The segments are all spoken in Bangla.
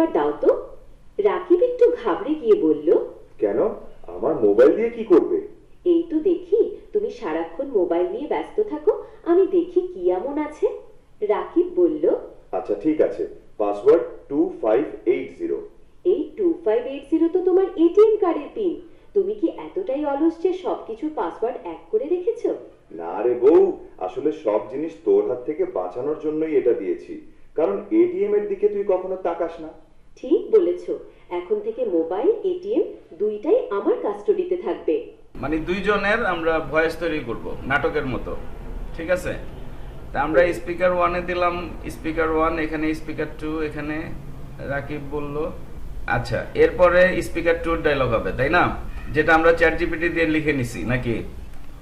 একবার দাও তো। রাকিব একটু ঘাবড়ে গিয়ে বলল কেন? আমার মোবাইল দিয়ে কি করবে? এই তো দেখি তুমি সারাক্ষণ মোবাইল নিয়ে ব্যস্ত থাকো আমি দেখি কি এমন আছে। রাকিব বলল আচ্ছা ঠিক আছে। Password two five eight zero এই টু ফাইভ এইট জিরো তো তোমার এটিএম কার্ডের পিন। তুমি কি এতটাই অলস যে সবকিছুর পাসওয়ার্ড এক করে রেখেছো? না রে বউ আসলে সব জিনিস তোর হাত থেকে বাঁচানোর জন্যই এটা দিয়েছি। কারণ এটিএম এর দিকে তুই কখনো তাকাস না। ঠিক বলেছ। এখন থেকে মোবাইল, এটিএম দুইটাই আমার কাস্টডিতে থাকবে। মানে দুইজনের আমরা ভয়েস তৈরি করব, নাটকের মতো। ঠিক আছে? তা আমরা স্পিকার ওয়ানে দিলাম, স্পিকার ওয়ান এখানে স্পিকার টু এখানে রাকিব বলল। আচ্ছা এরপরে স্পিকার টুর ডায়লগ হবে, তাই না? যেটা আমরা চ্যাট জিপিটি দিয়ে লিখে নিছি, নাকি?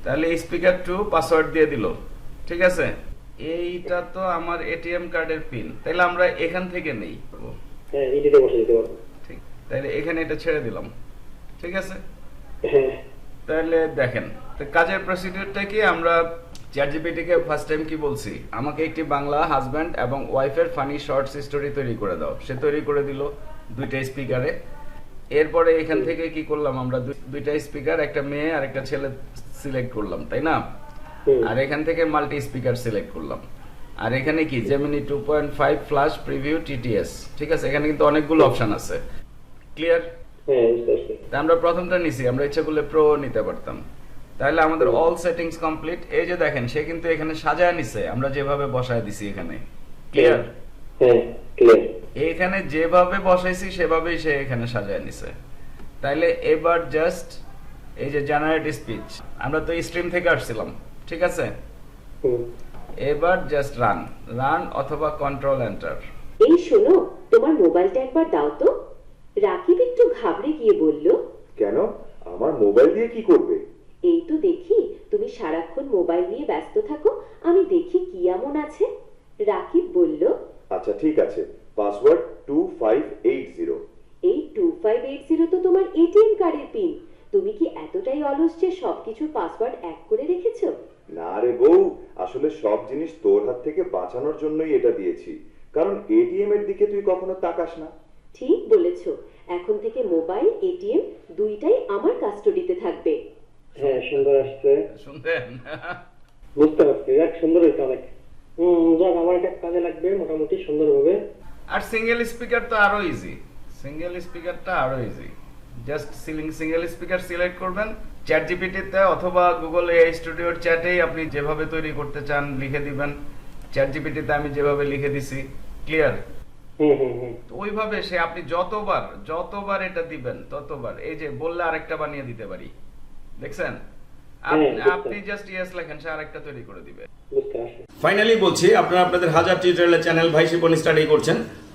তাহলে স্পিকার টু পাসওয়ার্ড দিয়ে দিল। ঠিক আছে? এইটা তো আমার এটিএম কার্ডের পিন তাহলে আমরা এখান থেকে নেই। হ্যাঁ এটিতে বসে দিতে পারব। ঠিক। তাহলে এখানে এটা ছেড়ে দিলাম। ঠিক আছে? হ্যাঁ। তাহলে দেখেন তো কাজের প্রসিডিউরটা কি? আমরা চ্যাট জিপিটিকে ফার্স্ট টাইম কি বলছি? আমাকে একটি বাংলা হাজব্যান্ড এবং ওয়াইফের ফানি শর্টস স্টোরি তৈরি করে দাও। সে তৈরি করে দিল দুইটা স্পিকারে এরপরে এখান থেকে কি করলাম আমরা? দুইটা স্পিকার একটা মেয়ে আর একটা ছেলে সিলেক্ট করলাম তাই না? আর এখান থেকে মাল্টি স্পিকার সিলেক্ট করলাম। আর এখানে কি? Gemini two point five flash preview TTS ঠিক আছে? এখানে কিন্তু অনেকগুলো অপশন আছে। ক্লিয়ার আমরা প্রথমটা নিছি আমরা ইচ্ছা করলে প্রো নিতে পারতাম। তাহলে আমাদের অল সেটিংস কমপ্লিট এই যে দেখেন সে কিন্তু এখানে সাজায় নিছে আমরা যেভাবে বসায় দিছি এখানে। ক্লিয়ার হ্যাঁ এখানে যেভাবে বসাইছি সেভাবেই সে এখানে সাজায় নিছে। তাইলে এবার জাস্ট এই যে জেনারেট স্পিচ আমরা তো স্ট্রিম থেকে আসছিলাম ঠিক আছে? এবার জাস্ট রান রান অথবা কন্ট্রোল এন্টার এই শোনো তোমার মোবাইলটা একবার দাও তো। রাকিব একটু ঘাবড়ে গিয়ে বলল কেন? আমার মোবাইল দিয়ে কি করবে? এই তো দেখি তুমি সারাক্ষণ মোবাইল নিয়ে ব্যস্ত থাকো আমি দেখি কি এমন আছে। রাকিব বলল আচ্ছা ঠিক আছে। Password two five eight zero এই টু ফাইভ এইট জিরো তো তোমার এটিএম কার্ডের পিন। তুমি কি এতটাই অলস যে সবকিছুর পাসওয়ার্ড এক করে রেখেছো? না রে বউ আসলে সব জিনিস তোর হাত থেকে বাঁচানোর জন্যই এটা দিয়েছি। কারণ এটিএম এর দিকে তুই কখনো তাকাস না। ঠিক বলেছ। এখন থেকে মোবাইল এটিএম দুইটাই আমার কাস্টডিতে থাকবে। হ্যাঁ সুন্দর আসছে। শুনতেন বুঝতে পারছি। এক সুন্দর হয়েছে অনেক। হম যাক আমার এটা কাজে লাগবে মোটামুটি সুন্দর হবে আর সিঙ্গেল স্পিকার তো আরও ইজি সিঙ্গেল স্পিকারটা আরও easy just ceiling single speaker select করবেন। চ্যাট জিপিটিতে অথবা গুগল এআই স্টুডিওর চ্যাটেই আপনি যেভাবে তৈরি করতে চান লিখে দিবেন। চ্যাট জিপিটিতে আমি যেভাবে লিখে দিছি ক্লিয়ার ওইভাবে সে আপনি যতবার যতবার এটা দিবেন ততবার এই যে বললে আরেকটা বানিয়ে দিতে পারি। দেখছেন? আপনি- জাস্ট ইয়েস লেখেন সে আরেকটা তৈরি করে দিবে। ফাইনালি বলছি আপনারা আপনাদের হাজার টিউটোরিয়ালের চ্যানেল ভাই শিপন স্টাডি করছেন।